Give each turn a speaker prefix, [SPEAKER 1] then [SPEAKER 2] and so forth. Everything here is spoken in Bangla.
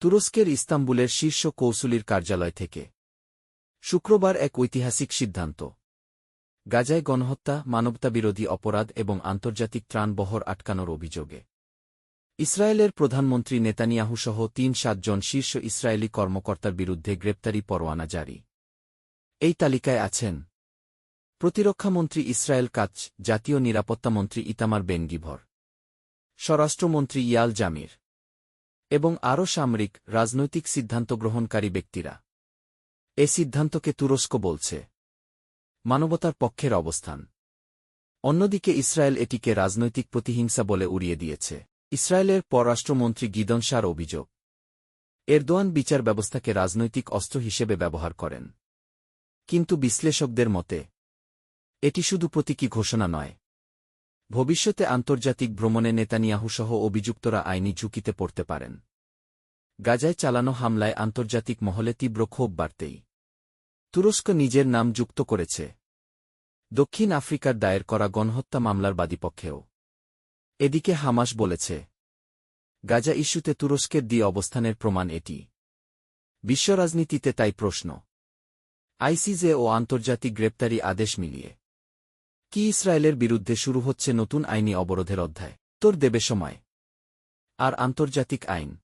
[SPEAKER 1] তুরস্কের ইস্তাম্বুলের শীর্ষ কৌসুলির কার্যালয় থেকে। শুক্রবার এক ঐতিহাসিক সিদ্ধান্ত। গাজায় গণহত্যা, মানবতাবিরোধী অপরাধ এবং আন্তর্জাতিক ত্রাণবহর আটকানোর অভিযোগে। ইসরায়েলের প্রধানমন্ত্রী নেতানিয়াহুসহ তিন সাতজন শীর্ষ ইসরায়েলি কর্মকর্তার বিরুদ্ধে গ্রেপ্তারি পরোয়ানা জারি। এই তালিকায় আছেন প্রতিরক্ষামন্ত্রী ইসরায়েল কাচ, জাতীয় নিরাপত্তামন্ত্রী ইতামার বেনগিভর। স্বরাষ্ট্রমন্ত্রী ইয়াল জামির। এবং আরও সামরিক, রাজনৈতিক সিদ্ধান্ত গ্রহণকারী ব্যক্তিরা। এ সিদ্ধান্তকে তুরস্ক বলছে। মানবতার পক্ষের অবস্থান। অন্যদিকে ইসরায়েল এটিকে রাজনৈতিক প্রতিহিংসা বলে উড়িয়ে দিয়েছে। ইসরায়েলের পররাষ্ট্রমন্ত্রী গিদন সার অভিযোগ। এরদোয়ান বিচার ব্যবস্থাকে রাজনৈতিক অস্ত্র হিসেবে ব্যবহার করেন। কিন্তু বিশ্লেষকদের মতে, এটি শুধু প্রতীকী ঘোষণা নয়। ভবিষ্যতে আন্তর্জাতিক ভ্রমণে নেতানিয়াহুসহ অভিযুক্তরা আইনি ঝুঁকিতে পড়তে পারেন। গাজায় চালানো হামলায় আন্তর্জাতিক মহলে তীব্র ক্ষোভ বাড়তেই। তুরস্ক নিজের নাম যুক্ত করেছে। দক্ষিণ আফ্রিকার দায়ের করা গণহত্যা মামলার বাদীপক্ষেও। এদিকে হামাস বলেছে, গাজা ইস্যুতে তুরস্কের দিয়ে অবস্থানের প্রমাণ এটি। বিশ্ব রাজনীতিতে তাই প্রশ্ন। আইসিজে ও আন্তর্জাতিক গ্রেপ্তারি আদেশ মিলিয়ে। কি ইসরায়েলের বিরুদ্ধে শুরু হচ্ছে নতুন আইনি অবরোধের অধ্যায়? তোর দেবে সময়। আর আন্তর্জাতিক আইন।